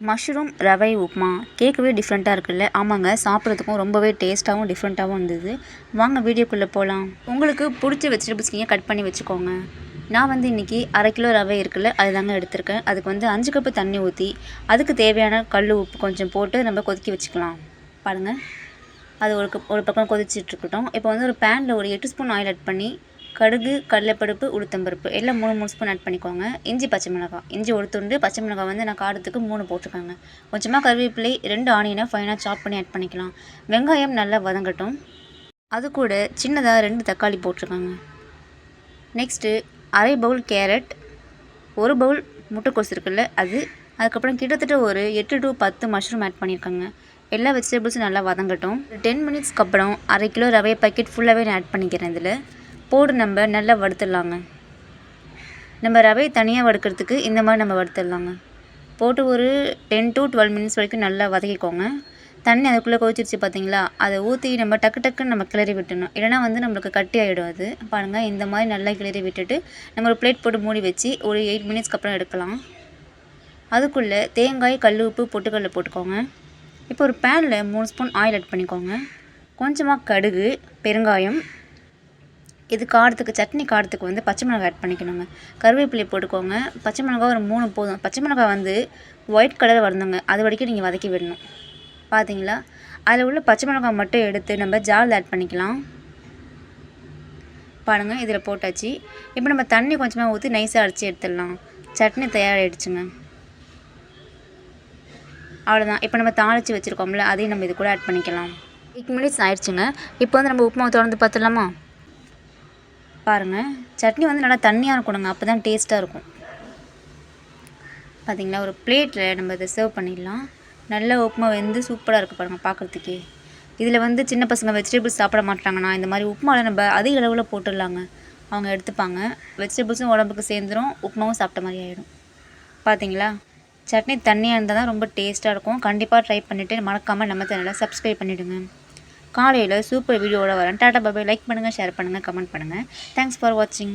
Mushroom ரவை உப்புமா கேட்கவே டிஃப்ரெண்ட்டாக இருக்குல்ல? ஆமாங்க சாப்பிட்றதுக்கும் ரொம்பவே டேஸ்ட்டாகவும் டிஃப்ரெண்ட்டாகவும் இருந்தது வாங்க வீடியோக்குள்ளே போகலாம் உங்களுக்கு பிடிச்ச வெஜிடபிள்ஸ் நீங்கள் கட் பண்ணி வச்சுக்கோங்க. நான் வந்து இன்றைக்கி அரை கிலோ ரவை இருக்குல்ல அது தாங்க எடுத்திருக்கேன். அதுக்கு வந்து அஞ்சு கப்பு தண்ணி ஊற்றி அதுக்கு தேவையான கல் உப்பு கொஞ்சம் போட்டு நம்ம கொதிக்க வச்சுக்கலாம். பாருங்கள் அது ஒரு ஒரு பக்கம் கொதிச்சிட்ருக்கட்டும் இப்போ வந்து ஒரு பேனில் ஒரு எட்டு ஸ்பூன் ஆயில் ஆட் பண்ணி கடுகு கடலைப்பருப்பு உளுத்தம்பருப்பு. எல்லாம் மூணு மூணு ஸ்பூன் ஆட் பண்ணிக்கோங்க. இஞ்சி பச்சை மிளகாய். இஞ்சி ஒரு துண்டு பச்சை மிளகாய் வந்து நான் காரத்துக்கு மூணு போட்டிருக்காங்க. கொஞ்சமாக கருவேப்பிலை ரெண்டு ஆனியனை ஃபைனாக சாப் பண்ணி ஆட் பண்ணிக்கலாம். வெங்காயம் நல்லா வதங்கட்டும். அது கூட சின்னதாக ரெண்டு தக்காளி போட்டிருக்காங்க. நெக்ஸ்ட்டு அரை பவுல் கேரட் ஒரு பவுல் முட்டைக்கோஸ் இருக்குல்ல அது. அதுக்கப்புறம் கிட்டத்தட்ட ஒரு எட்டு டு பத்து மஷ்ரூம் ஆட் பண்ணியிருக்காங்க. எல்லா வெஜிடபிள்ஸும் நல்லா வதங்கட்டும். டென் மினிட்ஸ்க்கு அப்புறம் அரை கிலோ ரவை பாக்கெட் ஃபுல்லாகவே நான் ஆட் பண்ணிக்கிறேன் இதில். போடு நம்ம நல்லா வறுத்துடலாங்க. நம்ம ரவை தனியாக வறுக்கிறதுக்கு இந்த மாதிரி நம்ம வறுத்துடலாங்க. போட்டு ஒரு டென் டு டுவெல் மினிட்ஸ் வரைக்கும் நல்லா வதக்கிக்கோங்க. தண்ணி அதுக்குள்ளே கொதிச்சிருச்சு பார்த்தீங்களா? அதை ஊற்றி நம்ம டக்கு டக்குன்னு நம்ம கிளறி விட்டுணும் இல்லைனா வந்து நம்மளுக்கு கட்டி ஆகிடும் அது. பாருங்கள் இந்த மாதிரி நல்லா கிளறி விட்டுட்டு நம்ம ஒரு பிளேட் போட்டு மூடி வச்சு ஒரு எயிட் மினிட்ஸ்க்கு அப்புறம் எடுக்கலாம். அதுக்குள்ளே தேங்காய் கல் உப்பு பொட்டுக்கல்ல போட்டுக்கோங்க. இப்போ ஒரு பேனில் மூணு ஸ்பூன் ஆயில் ஆட் பண்ணிக்கோங்க. கொஞ்சமாக கடுகு பெருங்காயம் இது காரத்துக்கு சட்னி காரத்துக்கு வந்து பச்சை மிளகாய் ஆட் பண்ணிக்கணுங்க கருவேப்பிலையை போட்டுக்கோங்க. பச்சை மிளகாய் ஒரு மூணு போதும். பச்சை மிளகாய் வந்து ஒயிட் கலர் வரணுங்க அது வரைக்கும் நீங்கள் வதக்கி விடணும். பார்த்தீங்களா அதில் உள்ள பச்சை மிளகாய் மட்டும் எடுத்து நம்ம ஜால் ஆட் பண்ணிக்கலாம். பாருங்கள் இதில் போட்டாச்சு. இப்போ நம்ம தண்ணி கொஞ்சமாக ஊற்றி நைஸாக அரைச்சி எடுத்துடலாம். சட்னி தயாராகிடுச்சுங்க அவ்வளோதான் இப்போ நம்ம தாளித்து வச்சுருக்கோம்ல அதையும் நம்ம இது கூட ஆட் பண்ணிக்கலாம். எயிட் மினிட்ஸ் ஆயிடுச்சுங்க. இப்போ வந்து நம்ம உப்புமாவை திறந்து பார்த்துடலாமா பாருங்கள் சட்னி வந்து நல்லா தண்ணியாக இருக்கணுங்க. அப்போ தான் டேஸ்ட்டாக இருக்கும். பார்த்திங்களா ஒரு பிளேட்டில் நம்ம இதை சர்வ் பண்ணிடலாம். நல்ல உப்புமா வெந்து சூப்பராக இருக்குது பாருங்கள் பார்க்குறதுக்கே இதில் வந்து சின்ன பசங்க வெஜிடபிள்ஸ் சாப்பிட மாட்டாங்கன்னா இந்த மாதிரி உப்புமாவில் நம்ம அதிக அளவில் போட்டுடலாங்க. அவங்க எடுத்துப்பாங்க. வெஜிடபிள்ஸும் உடம்புக்கு சேர்ந்துடும் உப்புமாவும் சாப்பிட்ட மாதிரி ஆகிடும் பார்த்தீங்களா சட்னி தண்ணியாக இருந்தால் தான் ரொம்ப டேஸ்ட்டாக இருக்கும். கண்டிப்பாக ட்ரை பண்ணிவிட்டு மறக்காமல் நம்ம சேனலை சப்ஸ்கிரைப் பண்ணிவிடுங்க காலையில் சூப்பர் வீடியோவோட வரேன். டாட்டா பாபாய் லைக் பண்ணுங்கள் ஷேர் பண்ணுங்கள் கமெண்ட் பண்ணுங்கள் தேங்க்ஸ் ஃபார் வாட்சிங்